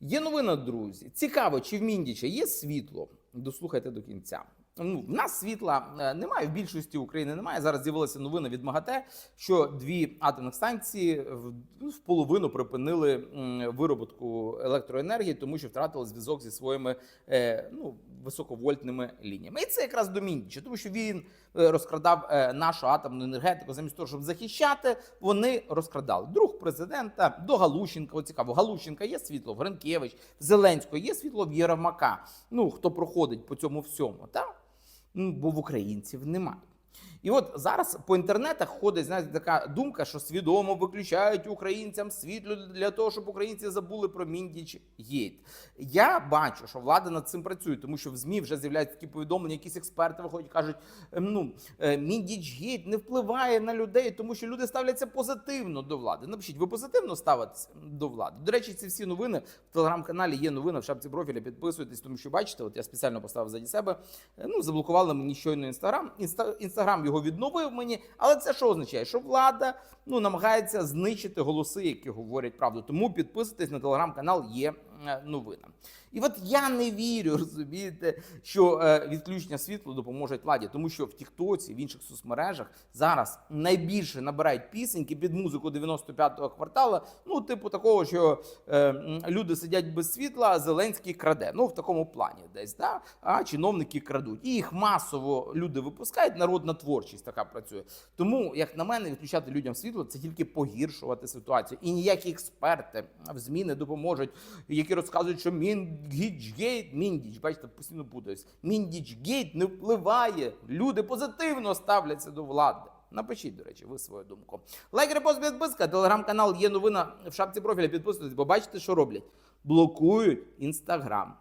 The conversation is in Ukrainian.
Є новина, друзі. Цікаво, чи в Міндіча є світло? Дослухайте до кінця. Ну, в нас світла е, немає, в більшості України немає. Зараз з'явилася новина від МАГАТЕ, що дві атомних станції в, ну, половину припинили м, вироботку електроенергії, тому що втратили зв'язок зі своїми е, ну, високовольтними лініями. І це якраз до тому що він е, розкрадав нашу атомну енергетику замість того, щоб захищати, вони розкрадали. Друг президента до Галущенка. От цікаво, Галущенка є світло, в Гринкевич, Зеленського є світло в Єрмака. Ну хто проходить по цьому всьому, так? Бо в українців немає. І от зараз по інтернетах ходить знаєте, така думка, що свідомо виключають українцям світло для того, щоб українці забули про Міндіч Гейт. Я бачу, що влада над цим працює, тому що в ЗМІ вже з'являються такі повідомлення, якісь експерти виходять, кажуть, ем, ну е, Міндіч Гейт не впливає на людей, тому що люди ставляться позитивно до влади. Напишіть, ви позитивно ставитеся до влади. До речі, ці всі новини в телеграм-каналі є новина в шапці профіля. Підписуйтесь, тому що бачите, от я спеціально поставив заді себе. е, Ну заблокували мені щойно інстаграм. Інста інстаграм його відновив мені, але це що означає? Що влада ну намагається знищити голоси, які говорять правду. Тому підписуйтесь на телеграм-канал. Є е, новина. І от я не вірю, розумієте, що е, відключення світла допоможе владі, тому що в Тіктоці, в інших соцмережах зараз найбільше набирають пісеньки під музику 95-го кварталу. Ну, типу такого, що е, люди сидять без світла, а Зеленський краде. Ну, в такому плані десь, да? а чиновники крадуть. І їх масово люди випускають. Народна творчість така працює. Тому, як на мене, відключати людям світло це тільки погіршувати ситуацію. І ніякі експерти в ЗМІ не допоможуть, які розказують, що Міндічгейт, Міндіч, бачите, постійно путаюсь. Міндічгейт не впливає. Люди позитивно ставляться до влади. Напишіть, до речі, ви свою думку. Лайк, репост, підписка, телеграм-канал є новина в шапці профіля. Підписуйтесь, бо бачите, що роблять. Блокують інстаграм.